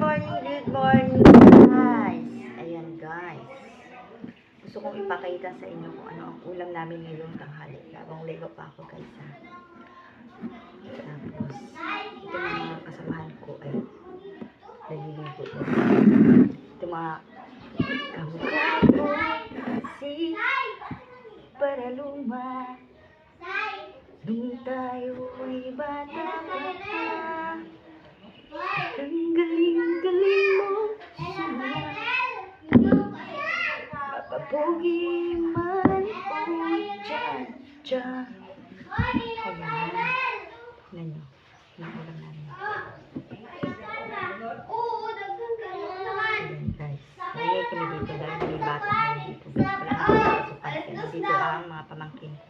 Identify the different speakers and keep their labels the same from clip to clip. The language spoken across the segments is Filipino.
Speaker 1: morning, good morning, guys. Ayan, guys. Gusto kong ipakita sa inyo kung ano ang ulam namin ngayong tanghali. Labang lego pa ako, guys, ha. Tapos, ito mga kasamahan ko ay naliligo din. Ito mga kamukha ko kasi para luma. Nung tayo ay bata pa. Ang galing-galing mo Mapapugi man dyan, dyan. Ayan. Tingnan nyo. Ulam namin. Guys. Ngayon kami dito dahil may bata kami dito. Wala kami pasukan. Kaya dito ang mga pamangkin ko.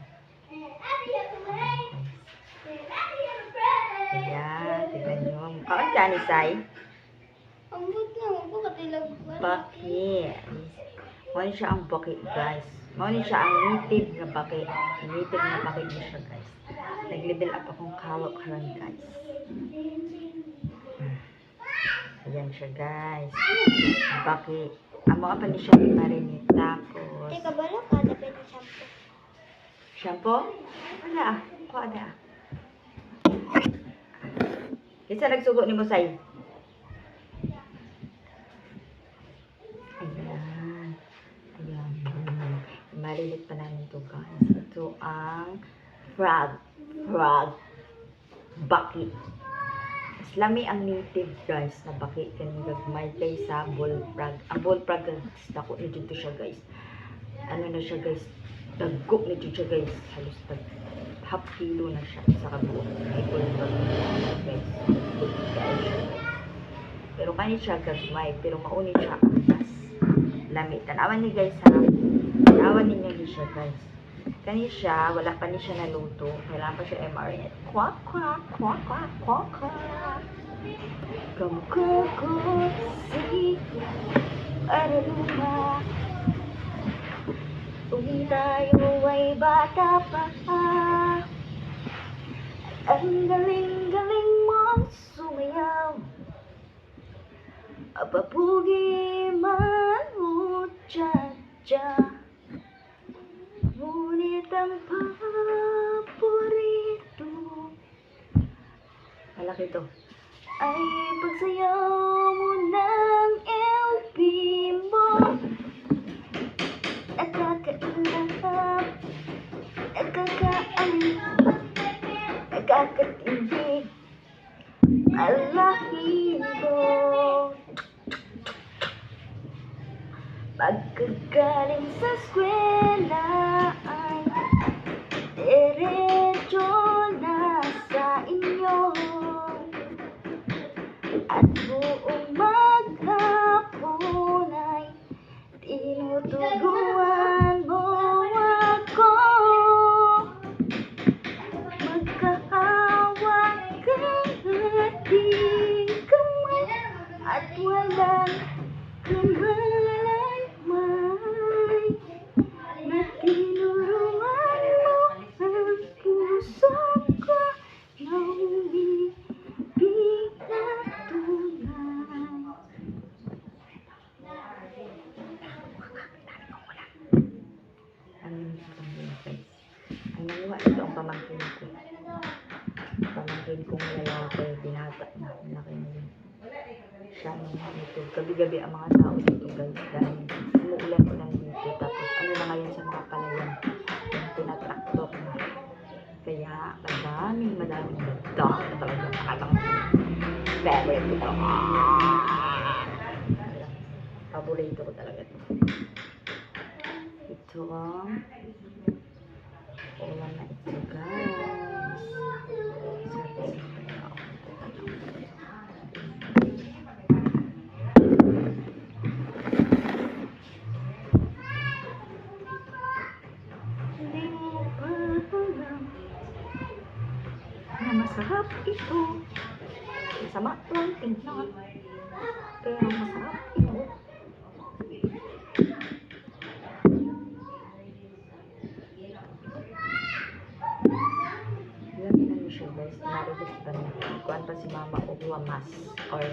Speaker 1: Ayan, tignan nyo. Mukha ang dyan, Isay. Baki. Muna siya ang baki, guys. Muna siya ang native na baki. Native na baki niya siya, guys. Nag-level up akong kawak karon, guys. Ayan siya, guys. Baki. Ang mga pa ni siya marinate. Tapos,
Speaker 2: Teka, balak ka na pwede shampoo.
Speaker 1: shampoo? Wala ah. Kuha na ah. Isa nagsugo ni mo sa'yo. Ayan. Ayan. Mm. Marilit pa namin to guys. Ito ang frog. Frog. Baki. Mas lami ang native guys na baki kaning gagmay kaysa bullfrog. Ang bullfrog dako ni dito siya guys. Ano na siya guys? Dagko ni dito siya guys. Halos tag half kilo na siya sa kabuo. Ay bullfrog guys. Pero kani siya gagmay pero mauni siya ang lami. Tanawan ni guys ha. Tanawan ninyo ni siya guys. Kani siya, wala pa ni siya naluto. Kailangan pa siya i-marinate. Kwak, kwak, kwak, kwak, kwak, kwak. Kamukha ko si Araluma. Kung tayo ay bata pa. Ang galing-galing mong sumayaw. Apapugi dyan. Ngunit ang paborito Malaki to. Ay pagsayaw mo ng LP mo. Nakakailap Nakakaalit Nakakatindig Alahibo Pagkagaling sa eskwela ito ang pamangkin ko. Pamangkin kong lalaki, binata na, laki na yun. Siya ang ito. Gabi-gabi ang mga tao dito guys dahil umuulan-ulan dito. Tapos ano na ngayon sa mga palayan. Yung tinatraktok na. Kaya madaming madaming na talaga nakatang ko to. Paborito ko talaga ito. Ito ang ulam na ito guys. Sabi sa Hindi mo pa alam na masarap ito. Masama lang tingnan. Pero masarap ito. Ilan na siya guys. Naribis pa na. Kuhan pa si mama o mas or